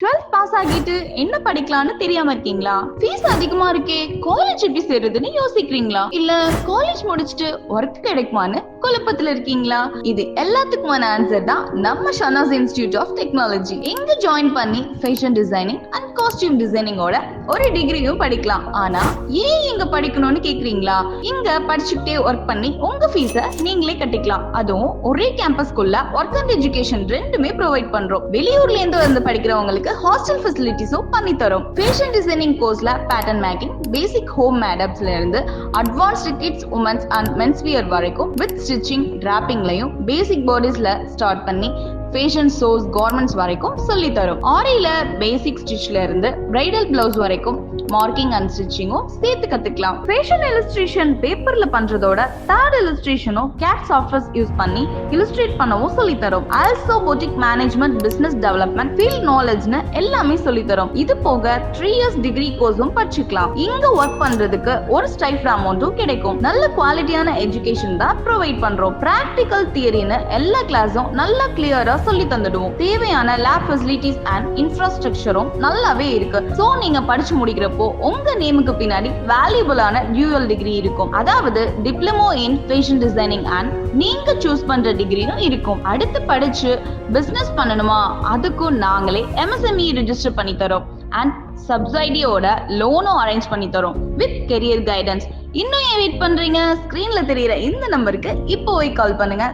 Twelfth pass ஆகிட்டு என்ன படிக்கலாம்னு தெரியாம இருக்கீங்களா? ஃபீஸ் அதிகமா இருக்கே காலேஜ் எப்படி சேருதுன்னு யோசிக்கிறீங்களா? இல்ல காலேஜ் முடிச்சுட்டு ஒர்க் கிடைக்குமான்னு குழப்பத்துல இருக்கீங்களா? இது எல்லாத்துக்குமான ஆன்சர் தான் நம்ம ஷனாஸ் இன்ஸ்டிடியூட் ஆஃப் டெக்னாலஜி எங்க ஜாயின் பண்ணி ஃபேஷன் டிசைனிங் அண்ட் காஸ்டியூம் டிசைனிங்கோட ஒரு டிகிரியும் படிக்கலாம். ஆனா ஏன் இங்க படிக்கணும்னு கேக்குறீங்களா? இங்க படிச்சுக்கிட்டே ஒர்க் பண்ணி உங்க ஃபீஸ நீங்களே கட்டிக்கலாம். அதுவும் ஒரே கேம்பஸ்க்குள்ள ஒர்க் அண்ட் எஜுகேஷன் ரெண்டுமே ப்ரொவைட் பண்றோம். வெளியூர்ல இருந்து வந்து படிக்கிறவங்களுக்கு ஹாஸ்டல் ஃபெசிலிட்டிஸும் பண்ணி தரும் ஃபேஷன் டிசைனிங் கோர்ஸ்ல பேட்டர்ன் மேக்கிங் பேசிக் ஹோம் மேடப்ஸ்ல இருந்து advanced kids women's and men's wear வரைக்கும் வித் ஸ்டிச்சிங் டிராப்பிங்லயும் பேசிக் பாடிஸ்ல ஸ்டார்ட் பண்ணி ஃபேஷன் ஷோஸ் கார்மெண்ட்ஸ் வரைக்கும் சொல்லி தரும் ஆரியில பேசிக் ஸ்டிச்ல இருந்து பிரைடல் பிளவுஸ் வரைக்கும் மார்க்கிங் அண்ட் ஸ்டிச்சிங்கும் சேர்த்து கத்துக்கலாம். ஃபேஷன் இலஸ்ட்ரேஷன் பேப்பர்ல பண்றதோட தேர்ட் இலஸ்ட்ரேஷனும் கேட் சாஃப்ட்வேர்ஸ் யூஸ் பண்ணி இலஸ்ட்ரேட் பண்ணவும் சொல்லி தரும் also boutique management business development field நாலேஜ்னு எல்லாமே சொல்லி தரும் இது போக த்ரீ இயர்ஸ் டிகிரி கோர்ஸும் படிச்சுக்கலாம். இங்க ஒர்க் பண்றதுக்கு ஒரு ஸ்டைஃப்ட் அமௌண்ட்டும் கிடைக்கும். நல்ல குவாலிட்டியான எஜுகேஷன் தான் ப்ரொவைட் பண்றோம். பிராக்டிக்கல் தியரின்னு எல்லா கிளாஸும் நல்லா கிளியரா சொல்லி தந்துடுவோம். தேவையான லேப் ஃபெசிலிட்டிஸ் அண்ட் இன்ஃப்ராஸ்ட்ரக்சரும் நல்லாவே இருக்கு. சோ நீங்க படிச்சு முடிக்கிறப்போ உங்க நேமுக்கு பின்னாடி வேல்யூபிளான டியூவல் டிகிரி இருக்கும். அதாவது diploma in fashion designing and நீங்க சூஸ் பண்ற டிகிரியும் இருக்கும். அடுத்து படிச்சு பிசினஸ் பண்ணணுமா? அதுக்கும் நாங்களே எம்எஸ்எம்இ ரிஜிஸ்டர் பண்ணி தரோம். அண்ட் சப்சைடியோட லோனும் அரேஞ்ச் பண்ணி தரோம். வித் கெரியர் கைடன்ஸ் இன்னும் ஏன் வெயிட் பண்றீங்க? ஸ்கிரீன்ல தெரியற இந்த நம்பருக்கு இப்போ போய் கால் பண்ணுங்க.